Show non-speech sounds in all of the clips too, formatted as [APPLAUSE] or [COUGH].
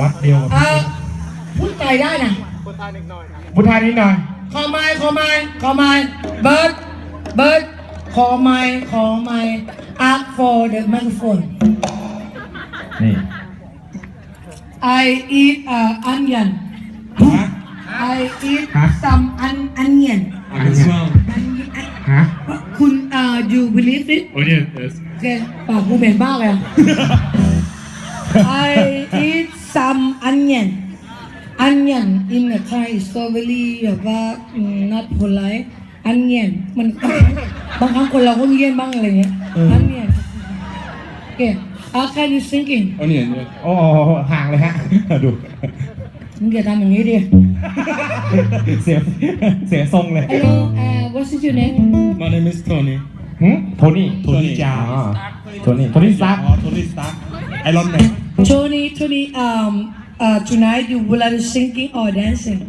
วัดเดียวกับเอ่อพูดไทยได้นะพุทธานิดหน่อย ขอไม้ขอไม้ขอไม้เบิร์ดเบิร์ดขอไม้ขอไม้ ask for the microphone นี่ I eat uh, onion ฮะ I eat ฮะ some on onion อันนี้ฮะคุณเอ่อ you believe it onion yes โอเคปากกูเหม็นมากเลยอะ I eat some onion onion in the Thai is so very แบบว่าอืม not polite onion มันบางครั้งคนเราก็เลี่ยนบ้างอะไรเงี้ย [COUGHS] onion โอเค How can you thinking โอเนียนโอ้ห่างเลยฮะ ดู มึงอย่าทำอย่างนี้ดิ เสียเสียทรงเลย [LAUGHS] [LAUGHS] Hello uh, what's your name My name is Tony. หึโทนี่ โทนี่จา อ๋อโทนี่ โทนี่สตาร์ Oh, Tony Stark. Iron Man. Tony Tony um uh, tonight you will be singing or dancing.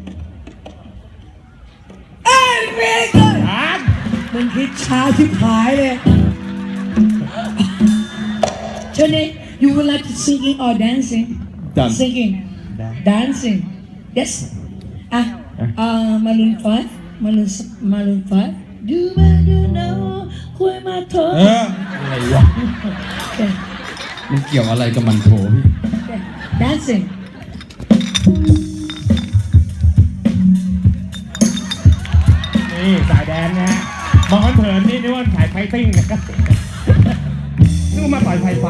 Hey, very good. มึงคิดช้าที่พายเลย Tonight you will like to singing or dancing. Dance. Singing. Dancing. Yes. Ah. Uh, Maroon 5. Maroon Maroon 5. Do I know? คุยมาเถอะเอออะไรวะ [LAUGHS] Dancing. นี่สายแดนนะมองเผินนี่นึกว่าสายไฟติ้งนะครับนึกว่ามาต่อยไฟไฟ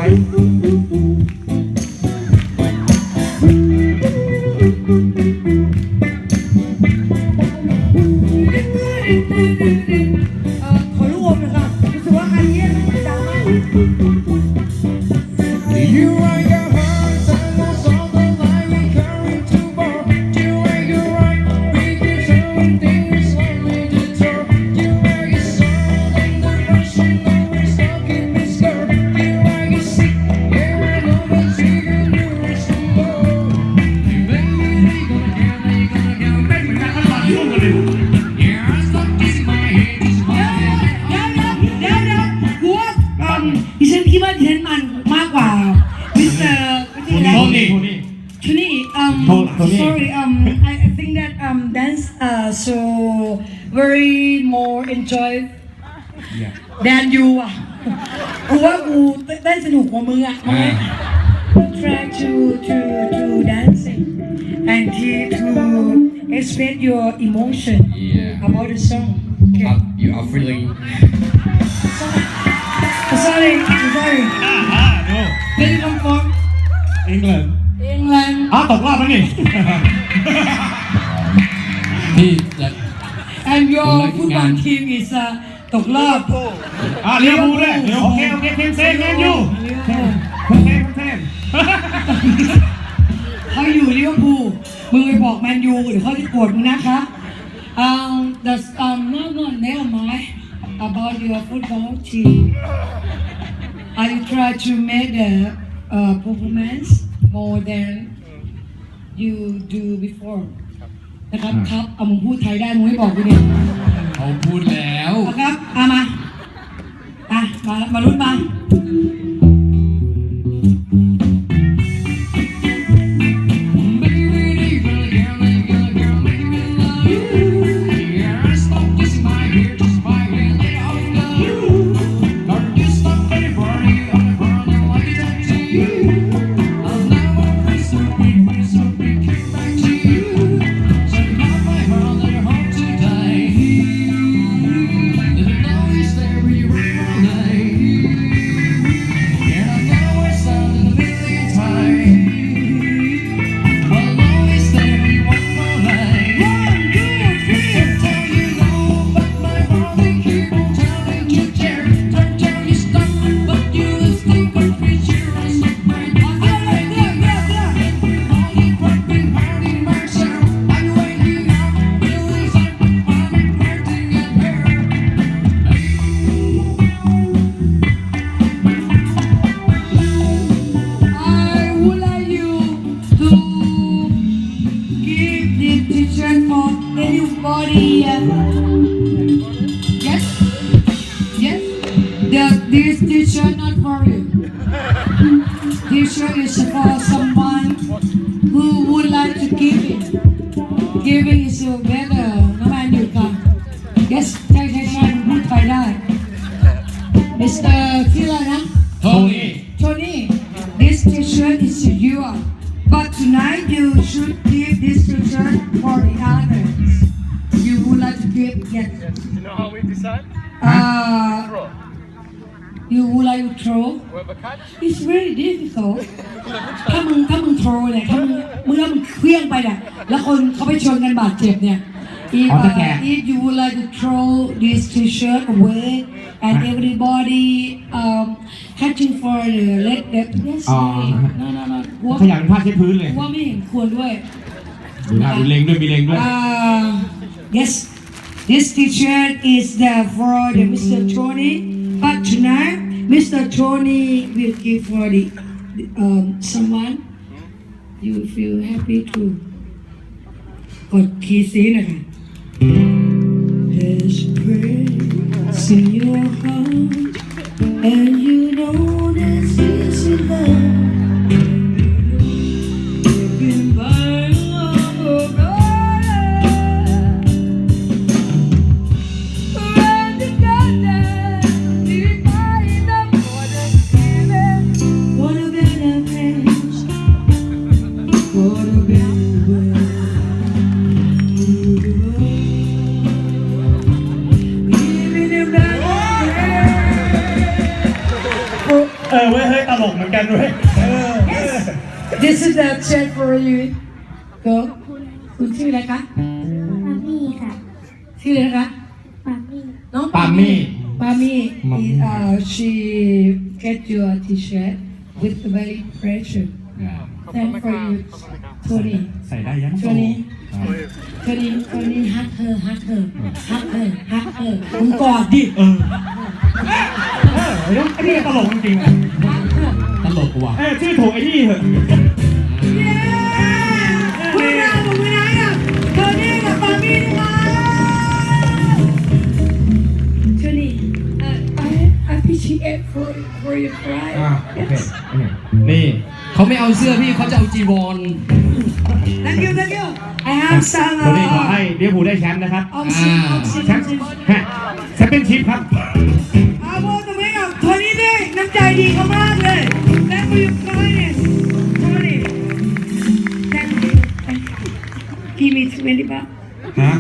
more enjoy Yeah. than you อ่ะกูว่ากูเต้นสนุกกว่ามึงอ่ะมึง try to to to dancing and to to express your emotion Yeah. about the song okay But you are feeling sorry sorry อ่าดู where you come from England. England อ้าวตกรอบแล้วนี่ พี่จะ and your ผมเลิก ฟุตบอ งา ล น ทีม is uh, ตกรอบ อ่าเลี้ยวภูด้วยโอเค โอเคเทมเซนแมนยูเทมเทมเทม เขาอยู่ลิเวอร์พูลมึงไปบอกแมนยูเดี๋ยวเขาจะโกรธมึงนะคะ um the um no no never mind about your football team I try to make the uh, performance more than you do before นะครับครับเอามึงพูดไทยได้มึงไม่บอกกูเนี่ยเขาพูดแล้วเอาครับเอามาอะมามาลุ้นมา is for someone who would like to give it. Giving is a better น้องแมนหยุดก่อน Yes ใช่ใช่ใช่พูดไทยได้ Mr. ชื่ออะไรนะ โทนี่ Tony, this t-shirt is yours. But tonight you should give this t-shirt for the others. You would like to give yes. You know how we decide? Uh, Throw. you would like to throw? We have a catch. It's very difficult. ถ้ามึงถ้ามึงโทรเนี่ยถ้ามึงมึงแล้วมึงเคลี้ยงไปเนี่ยแล้วคนเขาไปชนกันบาดเจ็บเนี่ย if, อ๋อตะแกรง uh, if you would like to throw this t-shirt away and everybody um catching for the leg that yes อ๋อ no no no หัว ขยันผ้าเช็ดพื้นเลย ว่าไม่เห็นควรด้วย ดูหน้าดูเลงด้วยมีเลงด้วย Uh, yes, this t-shirt is there for the Mr. Tony, but tonight Mr. Tony will give for the um, someone you feel happy to กดคีย์ซีนะคะ There's praise in your heart and you know this is your love ลกเหมือนกันเว้ยเออเออ This is the check for you. Go. คุณชื่ออะไรคะ ปามี่ค่ะ ชื่ออะไรนะคะ ปามี่ น้องปามี่ ปามี่มัม uh, she get your t-shirt with very pressure thank for you Tony ใส่ได้ยัง Tony Tony Tony ฮักเธอฮักเธอฮักเธอฮักเธอมึงกอดดิ เออเออเดี๋ยวไอ้นี่ตลกจริงๆ กว่ะเออชื่อถูกไอ้นี่เหอะเย้พวกเราหมดเวลาอะโทนี่กับปามี่นี่มา Tony uh, I appreciate for for your pride อ่าโอเคโอเคนี่เขาไม่เอาเสื้อพี่เขาจะเอาจีวร Thank you thank you I have some โทนี่ขอ uh, ให้เดี๋ยวผู้ได้แชมป์นะครับ oxygen oxygen แชมป์ฮะแชมป์เป็นชิพครับ อาโบตรงนี้กับโทนี่ด้วยน้ำใจดีเขามาก मेरी बात। हाँ?